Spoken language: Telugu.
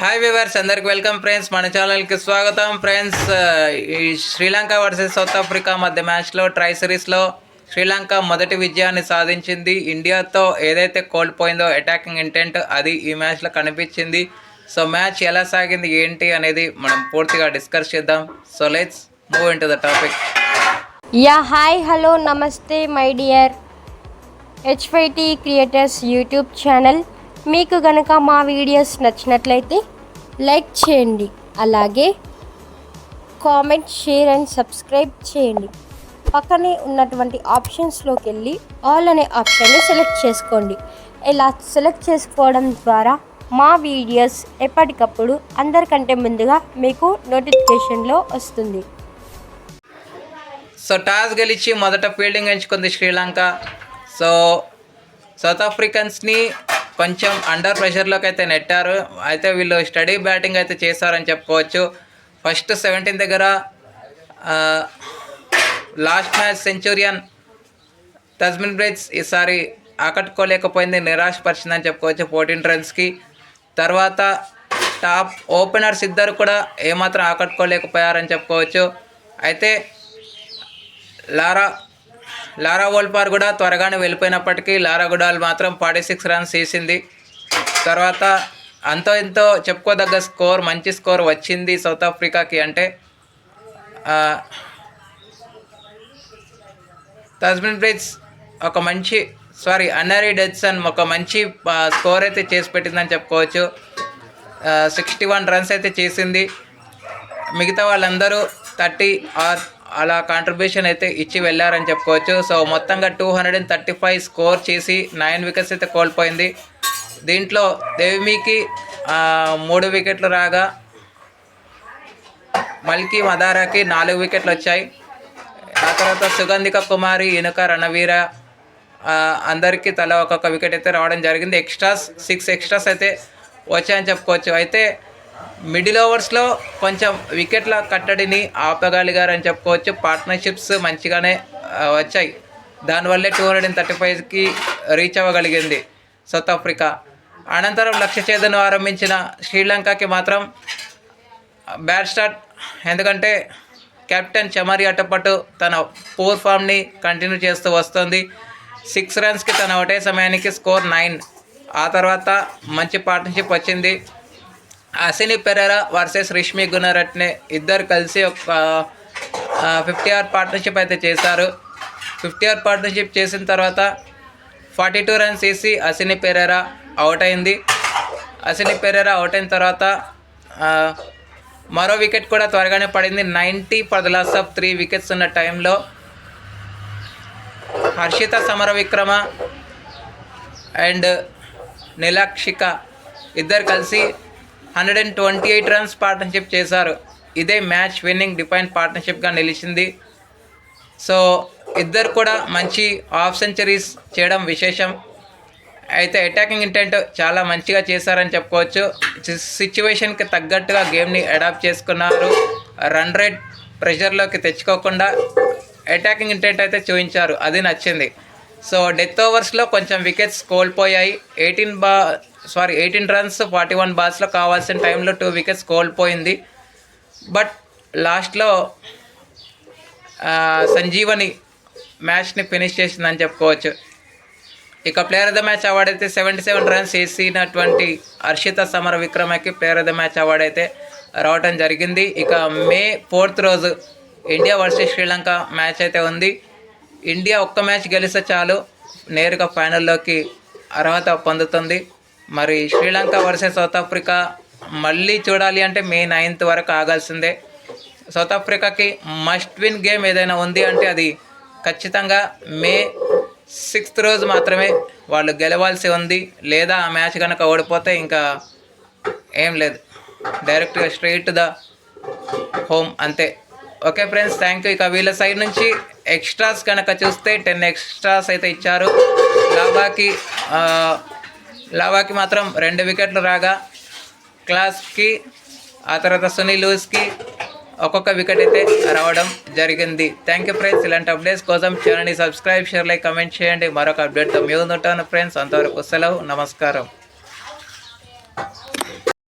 హాయ్ వివర్స్ అందరికి వెల్కమ్ ఫ్రెండ్స్ మన ఛానల్కి స్వాగతం ఫ్రెండ్స్ ఈ శ్రీలంక వర్సెస్ సౌత్ ఆఫ్రికా మధ్య మ్యాచ్లో ట్రై సిరీస్లో శ్రీలంక మొదటి విజయాన్ని సాధించింది. ఇండియాతో ఏదైతే కోల్పోయిందో అటాకింగ్ ఇంటెంట్ అది ఈ మ్యాచ్లో కనిపించింది. సో మ్యాచ్ ఎలా సాగింది ఏంటి అనేది మనం పూర్తిగా డిస్కస్ చేద్దాం. So let's move in to the topic yeah hi hello నమస్తే my dear HYT creators YouTube channel మీకు గనక మా వీడియోస్ నచ్చినట్లయితే లైక్ చేయండి. అలాగే కామెంట్ షేర్ అండ్ సబ్స్క్రైబ్ చేయండి. పక్కనే ఉన్నటువంటి ఆప్షన్స్లోకి వెళ్ళి ఆల్ అనే ఆప్షన్ని సెలెక్ట్ చేసుకోండి. ఇలా సెలెక్ట్ చేసుకోవడం ద్వారా మా వీడియోస్ ఎప్పటికప్పుడు అందరికంటే ముందుగా మీకు నోటిఫికేషన్లో వస్తుంది. సో టాస్ గెలిచి మొదట ఫీల్డింగ్ ఎంచుకుంది శ్రీలంక. సో సౌత్ ఆఫ్రికన్స్ని కొంచెం అండర్ ప్రెషర్లోకి అయితే నెట్టారు. అయితే వీళ్ళు స్టడీ బ్యాటింగ్ అయితే చేశారని చెప్పుకోవచ్చు. ఫస్ట్ సెవెంటీన్ దగ్గర last match centurion Tazmin Brits ఈసారి ఆకట్టుకోలేకపోయింది నిరాశపరిచిందని చెప్పుకోవచ్చు ఫోర్టీన్ రన్స్కి తర్వాత టాప్ ఓపెనర్స్ ఇద్దరు కూడా ఏమాత్రం ఆకట్టుకోలేకపోయారని చెప్పుకోవచ్చు. అయితే లారా లారా వోల్పార్ కూడా త్వరగానే వెళ్ళిపోయినప్పటికీ లారా గుడాల్ మాత్రం ఫార్టీ సిక్స్ రన్స్ వేసింది తర్వాత అంతో ఎంతో చెప్పుకోదగ్గ స్కోర్ మంచి స్కోర్ వచ్చింది సౌత్ ఆఫ్రికాకి అంటే తస్మిన్ బ్రిడ్జ్ ఒక మంచి సారీ అన్నరీ డెడ్సన్ ఒక మంచి స్కోర్ అయితే చేసి పెట్టిందని చెప్పుకోవచ్చు. సిక్స్టీ వన్ రన్స్ అయితే చేసింది. మిగతా వాళ్ళందరూ థర్టీ ఆర్ అలా కాంట్రిబ్యూషన్ అయితే ఇచ్చి వెళ్ళారని చెప్పుకోవచ్చు. సో మొత్తంగా two hundred and thirty five score చేసి నైన్ వికెట్స్ అయితే కోల్పోయింది. దీంట్లో దేవిమికి మూడు వికెట్లు రాగా మల్కి మదారాకి నాలుగు వికెట్లు వచ్చాయి. ఆ తర్వాత సుగంధిక కుమారి ఇనుక రణవీర అందరికీ తల ఒక్కొక్క వికెట్ అయితే రావడం జరిగింది. ఎక్స్ట్రాస్ సిక్స్ ఎక్స్ట్రాస్ అయితే వచ్చాయని చెప్పుకోవచ్చు. అయితే మిడిల్ ఓవర్స్లో కొంచెం వికెట్ల కట్టడిని ఆపగలిగారని చెప్పుకోవచ్చు. పార్ట్నర్షిప్స్ మంచిగానే వచ్చాయి. దానివల్లే టూ హండ్రెడ్ అండ్ థర్టీ ఫైవ్కి రీచ్ అవ్వగలిగింది సౌత్ ఆఫ్రికా. అనంతరం లక్ష్య చేదను ఆరంభించిన శ్రీలంకకి మాత్రం బ్యాడ్ స్టార్ట్. ఎందుకంటే కెప్టెన్ చమరి అట్టపట్టు తన పూర్ ఫామ్ని కంటిన్యూ చేస్తూ వస్తుంది. సిక్స్ రన్స్కి తన ఒకటే సమయానికి స్కోర్ నైన్ ఆ తర్వాత మంచి పార్ట్నర్షిప్ వచ్చింది. అసిని పెరరా వర్సెస్ రిష్మి గుణరట్నే ఇద్దరు కలిసి ఒక ఫిఫ్టీ అవర్ పార్ట్నర్షిప్ అయితే చేశారు. ఫిఫ్టీ అవర్ పార్ట్నర్షిప్ చేసిన తర్వాత ఫార్టీ టూ రన్స్ వేసి అసిని పెరేరా అవుట్ అయింది. అసిని పెరేరా అవుట్ అయిన తర్వాత మరో వికెట్ కూడా త్వరగానే పడింది. Ninety for the loss of three wickets ఉన్న టైంలో హర్షిత సమర విక్రమ అండ్ నిలాక్షిక ఇద్దరు కలిసి hundred and twenty eight runs partnership చేశారు. ఇదే మ్యాచ్ విన్నింగ్ డిఫైన్ పార్ట్నర్షిప్గా నిలిచింది. సో ఇద్దరు కూడా మంచి హాఫ్ సెంచరీస్ చేయడం విశేషం. అయితే అటాకింగ్ ఇంటెంట్ చాలా మంచిగా చేశారని చెప్పుకోవచ్చు. సిచ్యువేషన్కి తగ్గట్టుగా గేమ్ని అడాప్ట్ చేసుకున్నారు. రన్ రేట్ ప్రెషర్లోకి తెచ్చుకోకుండా అటాకింగ్ ఇంటెంట్ అయితే చూపించారు. అది నచ్చింది. సో డెత్ ఓవర్స్లో కొంచెం వికెట్స్ కోల్పోయాయి. ఎయిటీన్ బా sorry eighteen runs forty one బాల్స్లో కావాల్సిన టైంలో టూ వికెట్స్ కోల్పోయింది. బట్ లాస్ట్లో సంజీవని మ్యాచ్ని ఫినిష్ చేసిందని చెప్పుకోవచ్చు. ఇక player of the match award అయితే సెవెంటీ సెవెన్ రన్స్ వేసినటువంటి హర్షిత సమర విక్రమకి player of the match award అయితే రావటం జరిగింది. ఇక మే ఫోర్త్ రోజు ఇండియా వర్సెస్ శ్రీలంక మ్యాచ్ అయితే ఉంది. ఇండియా ఒక్క మ్యాచ్ గెలిస్తే చాలు. నేరుగా ఫైనల్లోకి అర్హత పొందుతుంది. మరి శ్రీలంక వర్సెస్ సౌత్ ఆఫ్రికా మళ్ళీ చూడాలి అంటే మే నైన్త్ వరకు ఆగాల్సిందే. సౌత్ ఆఫ్రికాకి మస్ట్ విన్ గేమ్ ఏదైనా ఉంది అంటే అది ఖచ్చితంగా మే సిక్స్త్ రోజు మాత్రమే వాళ్ళు గెలవాల్సి ఉంది. లేదా ఆ మ్యాచ్ కనుక ఓడిపోతే ఇంకా ఏం లేదు. డైరెక్ట్గా స్ట్రైట్ ద హోమ్ అంతే. ఓకే ఫ్రెండ్స్ థ్యాంక్ యూ ఇక వీళ్ళ సైడ్ నుంచి ఎక్స్ట్రాస్ కనుక చూస్తే టెన్ ఎక్స్ట్రాస్ అయితే ఇచ్చారు. లావాకి లాభాకి లావాకి మాత్రం రెండు వికెట్లు రాగా క్లాస్కి ఆ తర్వాత సునీల్ లూస్కి ఒక్కొక్క వికెట్ అయితే రావడం జరిగింది. థ్యాంక్ యూ ఫ్రెండ్స్ ఇలాంటి అప్డేట్స్ కోసం ఛానల్ని సబ్స్క్రైబ్ షేర్ లైక్ కమెంట్ చేయండి. మరొక అప్డేట్తో మీ ఉంటాను ఫ్రెండ్స్ అంతవరకు సెలవు. నమస్కారం.